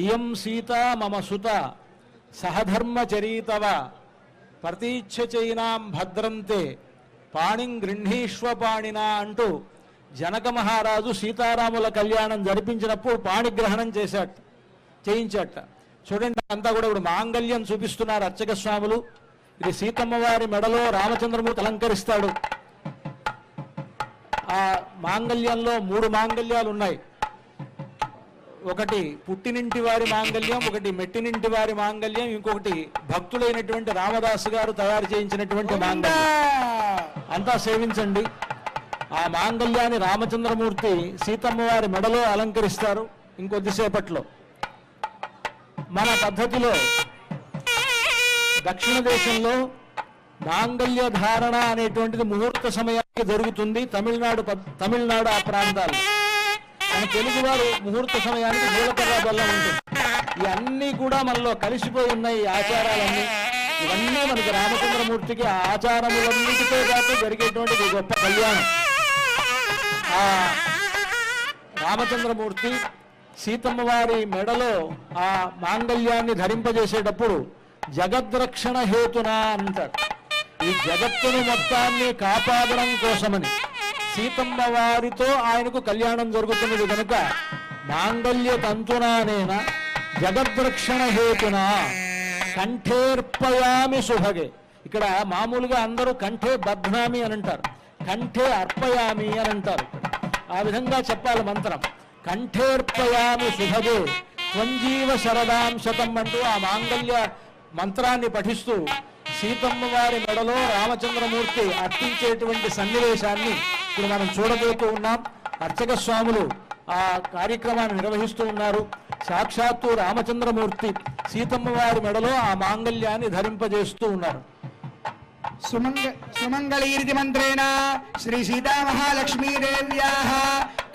ఇయం సీత మమ సుత సహధర్మచరీతవ ప్రతీచ్ఛచైనాం భద్రంతే పాణిం గృహీష్వ పాణినా అంటూ జనక మహారాజు సీతారాముల కళ్యాణం జరిపించినప్పుడు పాణిగ్రహణం చేశాట చేయించాట. చూడండి అంతా కూడా ఇప్పుడు మాంగళ్యం చూపిస్తున్నారు అర్చక స్వాములు ఇది సీతమ్మ వారి మెడలో రామచంద్రమూర్తి అలంకరిస్తాడు. ఆ మాంగళ్యంలో మూడు మాంగళ్యాలు ఉన్నాయి. ఒకటి పుట్టినింటి వారి మాంగళ్యం ఒకటి మెట్టినింటి వారి మాంగళ్యం ఇంకొకటి భక్తులైనటువంటి రామదాసు గారు తయారు చేయించినటువంటి మాంగళ్యం. అంతా సేవించండి. ఆ మాంగళ్యాన్ని రామచంద్రమూర్తి సీతమ్మ వారి మెడలో అలంకరిస్తారు ఇంకొద్దిసేపట్లో. మన పద్ధతిలో దక్షిణ దేశంలో మాంగళ్య ధారణ అనేటువంటిది ముహూర్త సమయానికి జరుగుతుంది తమిళనాడు పద్- తమిళనాడు ఆ ప్రాంతాలు మన తెలుగువారు ముహూర్త సమయానికి జీలకర్ర బెల్లం ఉంటుంది. ఇవన్నీ కూడా మనలో కలిసిపోయి ఉన్నాయి ఈ ఆచారాలన్నీ. ఇవన్నీ మనకి రామచంద్రమూర్తికి ఆ ఆచారములన్నిటితో పాటు జరిగేటువంటి గొప్ప కళ్యాణం. ఆ రామచంద్రమూర్తి సీతమ్మ వారి మెడలో ఆ మాంగళ్యాన్ని ధరింపజేసేటప్పుడు జగద్రక్షణ హేతున అంటారు ఈ జగత్తును మొత్తాన్ని కాపాడడం కోసమని. సీతమ్మ వారితో ఆయనకు కళ్యాణం జరుగుతున్నది కనుక మాంగళ్య తంతునానేన జగద్రక్షణ హేతున కంఠేర్పయామి శుభగే ఇక్కడ మామూలుగా అందరూ కంఠే బధ్నామి అని అంటారు. కంఠే అర్పయామి అని అంటారు ఆ విధంగా చెప్పాలి మంత్రం. కంఠేర్పయామి శుభగే త్వంజీవ శరదాం శతం అంటూ ఆ మాంగళ్య మంత్రాన్ని పఠిస్తూ సీతమ్మ వారి మెడలో రామచంద్రమూర్తి అర్పించేటువంటి సన్నివేశాన్ని ఇప్పుడు మనం చూడబోతూ ఉన్నాం. అర్చక స్వాములు ఆ కార్యక్రమాన్ని నిర్వహిస్తూ ఉన్నారు. సాక్షాత్తు రామచంద్రమూర్తి సీతమ్మ వారి మెడలో ఆ మాంగళ్యాన్ని ధరింపజేస్తూ ఉన్నారు. సుమంగ సుమంగళీరితి మంత్రేణ శ్రీ సీతామహాలక్ష్మీదేవ్యాः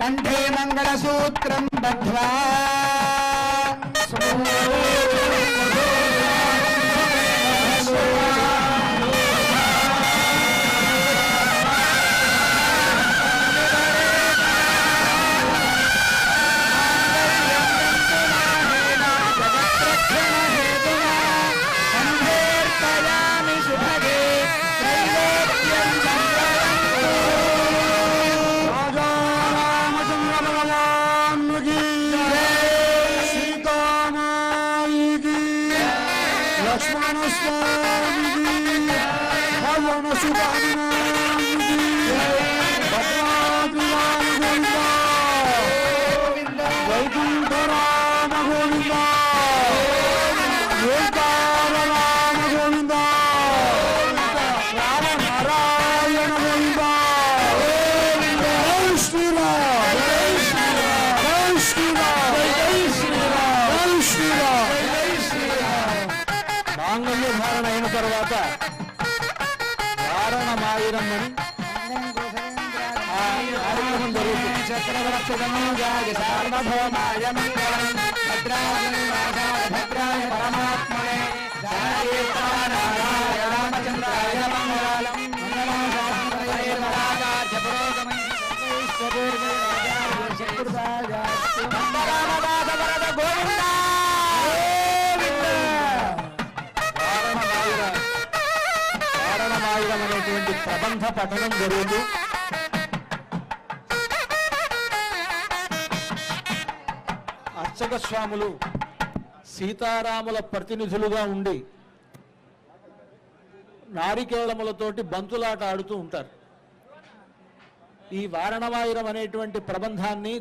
కంఠే మంగళసూత్రం బద్ధ్వా Osman Osman Osman Osman Osman మాంగళ్య అయిన తర్వాత ధారణ మాయిరం కార్యక్రమం జరుగుతుంది. సార్వభౌమాయ మంగళం. భద్రాయ భద్రాయ పరమాత్మనే. మాయిరం ప్రబంధ పఠనం జరుగుతూ అర్చక స్వాములు సీతారాముల ప్రతినిధులుగా ఉండి నారికేళములతోటి బంతులాట ఆడుతూ ఉంటారు. ఈ వారణవాయురం అనేటువంటి ప్రబంధాన్ని